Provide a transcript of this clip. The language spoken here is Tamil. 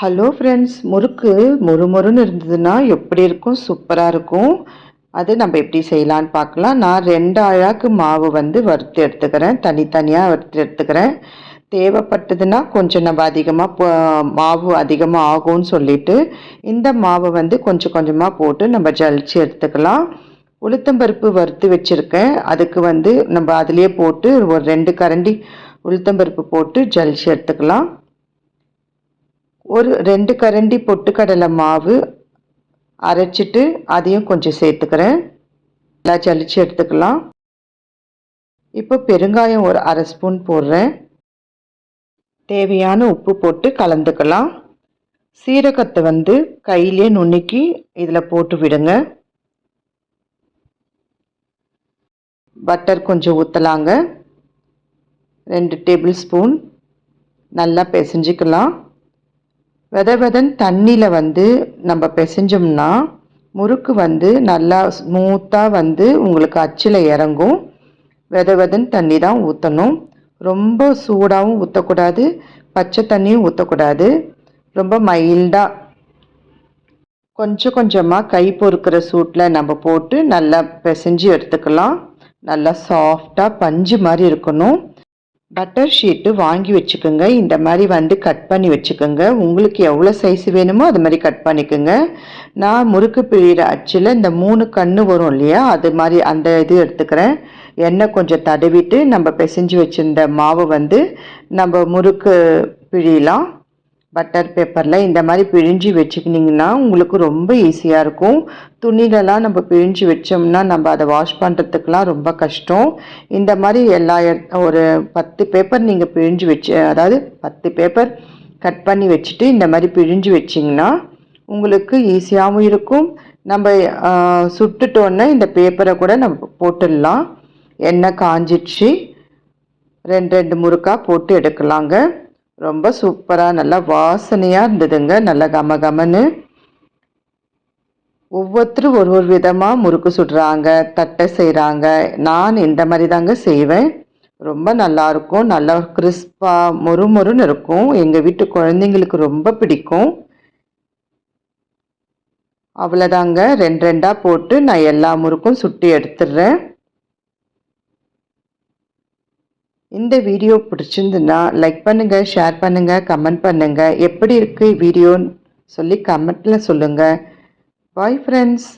ஹலோ ஃப்ரெண்ட்ஸ் முறுக்கு முறுமுறுன்னு இருந்ததுன்னா எப்படி இருக்கும்? சூப்பராக இருக்கும். அது நம்ம எப்படி செய்யலான்னு பார்க்கலாம். நான் ரெண்டு அழாக்கு மாவு வந்து வறுத்து எடுத்துக்கிறேன். தனித்தனியாக வறுத்து எடுத்துக்கிறேன். தேவைப்பட்டதுன்னா கொஞ்சம் நம்ம அதிகமாக மாவு அதிகமாக ஆகும்னு சொல்லிட்டு இந்த மாவை வந்து கொஞ்சம் கொஞ்சமாக போட்டு நம்ம ஜலிச்சு எடுத்துக்கலாம். உளுத்தம்பருப்பு வறுத்து வச்சுருக்கேன். அதுக்கு வந்து நம்ம அதுலேயே போட்டு ஒரு ரெண்டு கரண்டி உளுத்தம்பருப்பு போட்டு ஜலிச்சு எடுத்துக்கலாம். ஒரு ரெண்டு கரண்டி பொட்டுக்கடலை மாவு அரைச்சிட்டு அதையும் கொஞ்சம் சேர்த்துக்கிறேன். நல்லா ஜலிச்சு எடுத்துக்கலாம். இப்போ பெருங்காயம் ஒரு அரை ஸ்பூன் போடுறேன். தேவையான உப்பு போட்டு கலந்துக்கலாம். சீரகத்தை வந்து கையிலே நுணுக்கி இதில் போட்டு விடுங்க. பட்டர் கொஞ்சம் ஊற்றலாங்க ரெண்டு டேபிள் ஸ்பூன். நல்லா பிசைஞ்சிக்கலாம். வெத வெதன் தண்ணியில் வந்து நம்ம பிசைஞ்சோம்னா முறுக்கு வந்து நல்லா ஸ்மூத்தாக வந்து உங்களுக்கு அச்சில் இறங்கும். வெத வெதன் தண்ணி தான் ஊற்றணும் ரொம்ப சூடாகவும் ஊற்றக்கூடாது பச்சை தண்ணியும் ஊற்றக்கூடாது ரொம்ப மைல்டாக கொஞ்சம் கொஞ்சமாக கை பொறுக்கிற சூட்டில் நம்ம போட்டு நல்லா பிசைஞ்சு எடுத்துக்கலாம். நல்லா சாஃப்டாக பஞ்சு மாதிரி இருக்கணும். பட்டர் ஷீட்டு வாங்கி வச்சுக்கோங்க. இந்த மாதிரி வந்து கட் பண்ணி வச்சுக்கோங்க. உங்களுக்கு எவ்வளோ சைஸ் வேணுமோ அது மாதிரி கட் பண்ணிக்கோங்க. நான் முறுக்கு பிழிகிற அச்சில் இந்த மூணு கண்ணு வரும் இல்லையா? அது மாதிரி அந்த இது எடுத்துக்கிறேன். எண்ணெய் கொஞ்சம் தடவிட்டு நம்ம பிசைஞ்சு வச்சுருந்த மாவு வந்து நம்ம முறுக்கு பிழியலாம். பட்டர் பேப்பரில் இந்த மாதிரி பிழிஞ்சு வச்சுக்கினிங்கன்னா உங்களுக்கு ரொம்ப ஈஸியாக இருக்கும். துணிலலாம் நம்ம பிழிஞ்சு வச்சோம்னா நம்ம அதை வாஷ் பண்ணுறதுக்கெலாம் ரொம்ப கஷ்டம். இந்த மாதிரி எல்லா ஒரு பத்து பேப்பர் நீங்கள் பிழிஞ்சு வச்சு அதாவது பத்து பேப்பர் கட் பண்ணி வச்சுட்டு இந்த மாதிரி பிழிஞ்சு வச்சிங்கன்னா உங்களுக்கு ஈஸியாகவும் இருக்கும். நம்ம சுட்டுட்டோன்னே இந்த பேப்பரை கூட நம்ம போட்டுடலாம். எண்ணெய் காஞ்சிடுச்சு ரெண்டு ரெண்டு முறுக்காக போட்டு எடுக்கலாங்க. ரொம்ப சூப்பராக நல்லா வாசனையாக இருந்ததுங்க. நல்லா கம கமன்னு. ஒவ்வொருத்தரும் ஒரு ஒரு விதமாக முறுக்கு சுடுறாங்க தட்டை செய்கிறாங்க நான் இந்த மாதிரி தாங்க செய்வேன். ரொம்ப நல்லாயிருக்கும் நல்லா கிறிஸ்பாக மொறு மொறுன்னு இருக்கும். எங்கள் வீட்டு குழந்தைங்களுக்கு ரொம்ப பிடிக்கும். அவ்வளோதாங்க ரெண்டு ரெண்டாக போட்டு நான் எல்லா முறுக்கும் சுட்டி எடுத்துடுறேன். இந்த வீடியோ பிடிச்சிருந்துன்னா லைக் பண்ணுங்கள் ஷேர் பண்ணுங்கள் கமெண்ட் பண்ணுங்கள் எப்படி இருக்குது வீடியோன்னு சொல்லி கமெண்ட்டில் சொல்லுங்கள் பாய் ஃப்ரெண்ட்ஸ்